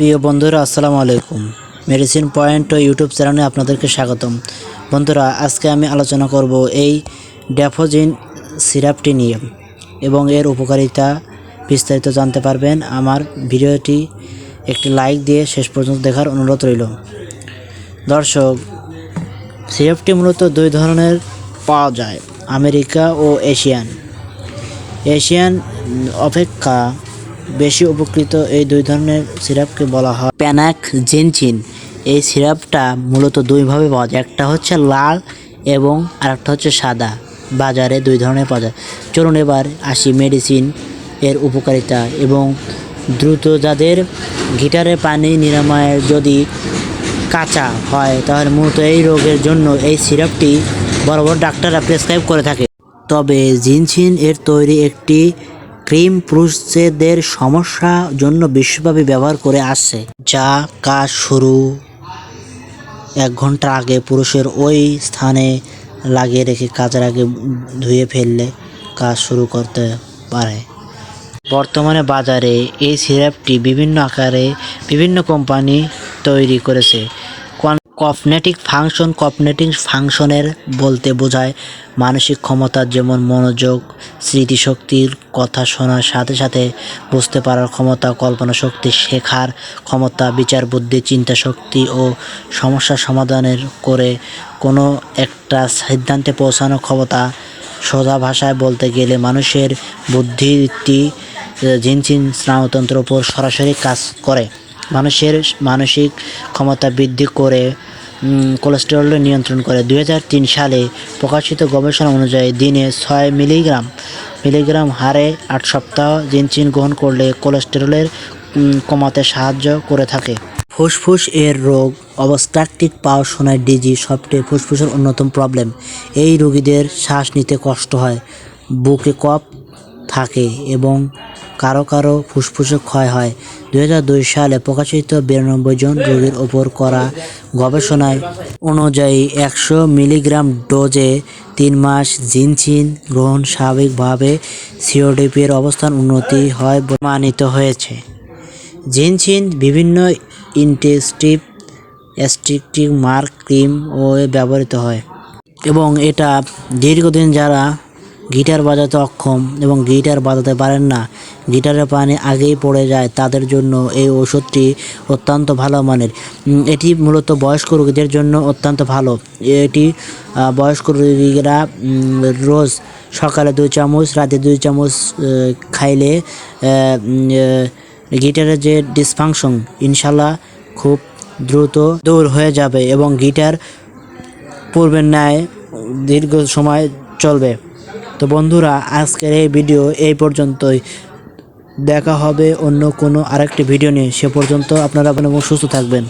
প্রিয় বন্ধুরা, আসসালামু আলাইকুম। মেডিসিন পয়েন্ট ও ইউটিউব চ্যানেলে আপনাদেরকে স্বাগতম। বন্ধুরা, আজকে আমি আলোচনা করব এই ড্যাফোজিন সিরাপটি নিয়ে এবং এর উপকারিতা বিস্তারিত জানতে পারবেন। আমার ভিডিওটি একটি লাইক দিয়ে শেষ পর্যন্ত দেখার অনুরোধ রইল। দর্শক, সিরাপটি মূলত দুই ধরনের পাওয়া যায়, আমেরিকা ও এশিয়ান। এশিয়ান অপেক্ষা বেশি উপকৃত এই দুই ধরনের সিরাপকে বলা হয় প্যানাক জেনচিন এই সিরাপটা মূলত দুইভাবে পাওয়া যায়, একটা হচ্ছে লাল এবং আরেকটা হচ্ছে সাদা। বাজারে দুই ধরনের পাওয়া যায়। চলুন এবার আসি মেডিসিন এর উপকারিতা এবং দ্রুত যাদের গিটারে পানি নিরাময়ের যদি কাঁচা হয়, তাহলে মূলত এই রোগের জন্য এই সিরাপটি বড় বড় ডাক্তাররা প্রেসক্রাইব করে থাকে। তবে জিনসিন এর তৈরি একটি ক্রিম পুরুষদের সমস্যা জন্য বিশ্বব্যাপী ব্যবহার করে আসছে যা কাজ শুরু এক ঘণ্টা আগে পুরুষের ওই স্থানে লাগিয়ে রেখে কাজের আগে ধুয়ে ফেললে কাজ শুরু করতে পারে। বর্তমানে বাজারে এই সিরাপটি বিভিন্ন আকারে বিভিন্ন কোম্পানি তৈরি করেছে। কফনেটিক ফাংশন কফনেটিক ফাংশনের বলতে বোঝায় মানসিক ক্ষমতা যেমন মনোযোগ, স্মৃতিশক্তির কথা শোনার সাথে সাথে বুঝতে পারার ক্ষমতা, কল্পনা শক্তি শেখার ক্ষমতা, বিচার বুদ্ধি, চিন্তা শক্তি ও সমস্যা সমাধানের করে কোনো একটা সিদ্ধান্তে পৌঁছানোর ক্ষমতা সোজা ভাষায় বলতে গেলে মানুষের বুদ্ধিবৃত্তি জিনচিন স্নায়ুতন্ত্রের উপর সরাসরি কাজ করে। মানুষের মানসিক ক্ষমতা বৃদ্ধি করে কোলেস্টেরল নিয়ন্ত্রণ করে। দু হাজার তিন সালে প্রকাশিত গবেষণা অনুযায়ী দিনে ছয় মিলিগ্রাম মিলিগ্রাম হারে আট সপ্তাহ জিনচিন গ্রহণ করলে কোলেস্টেরলের কমাতে সাহায্য করে থাকে। ফুসফুস এর রোগ অবস্ট্রাকটিভ পাওয়ার শোনায় ডিজি সবচেয়ে ফুসফুসের অন্যতম প্রবলেম এই রোগীদের শ্বাস নিতে কষ্ট হয়, বুকে কপ থাকে এবং কারও কারও ফুসফুসে ক্ষয় হয়। দু হাজার দুই সালে প্রকাশিত বিরানব্বই জন রোগীর ওপর করা গবেষণায় অনুযায়ী একশো মিলিগ্রাম ডোজে তিন মাস জিনচিন গ্রহণ স্বাভাবিকভাবে সিওডিপির অবস্থান উন্নতি হয় প্রমাণিত হয়েছে। জিনচিন বিভিন্ন ইনটেস্টিভ অ্যাস্ট্রিকটিভ মার্ক ক্রিম ও ব্যবহৃত হয় এবং এটা দীর্ঘদিন যারা গিটার বাজাতে অক্ষম এবং গিটার বাজাতে পারেন না। গিটারের পানি আগেই পড়ে যায়, তাদের জন্য এই ওষুধটি অত্যন্ত ভালো মানের। এটি মূলত বয়স্ক রোগীদের জন্য অত্যন্ত ভালো। এটি বয়স্ক রোগীরা রোজ সকালে দুই চামচ, রাতে দুই চামচ খাইলে গিটারের যে ডিসফাংশন ইনশাল্লাহ খুব দ্রুত দূর হয়ে যাবে এবং গিটার পূর্বের ন্যায় দীর্ঘ সময় চলবে। তো বন্ধুরা, আজকের এই ভিডিও এই পর্যন্তই। দেখা হবে অন্য কোনো আরেকটি ভিডিও নিয়ে। সে পর্যন্ত আপনারা আপনার সুস্থ থাকবেন।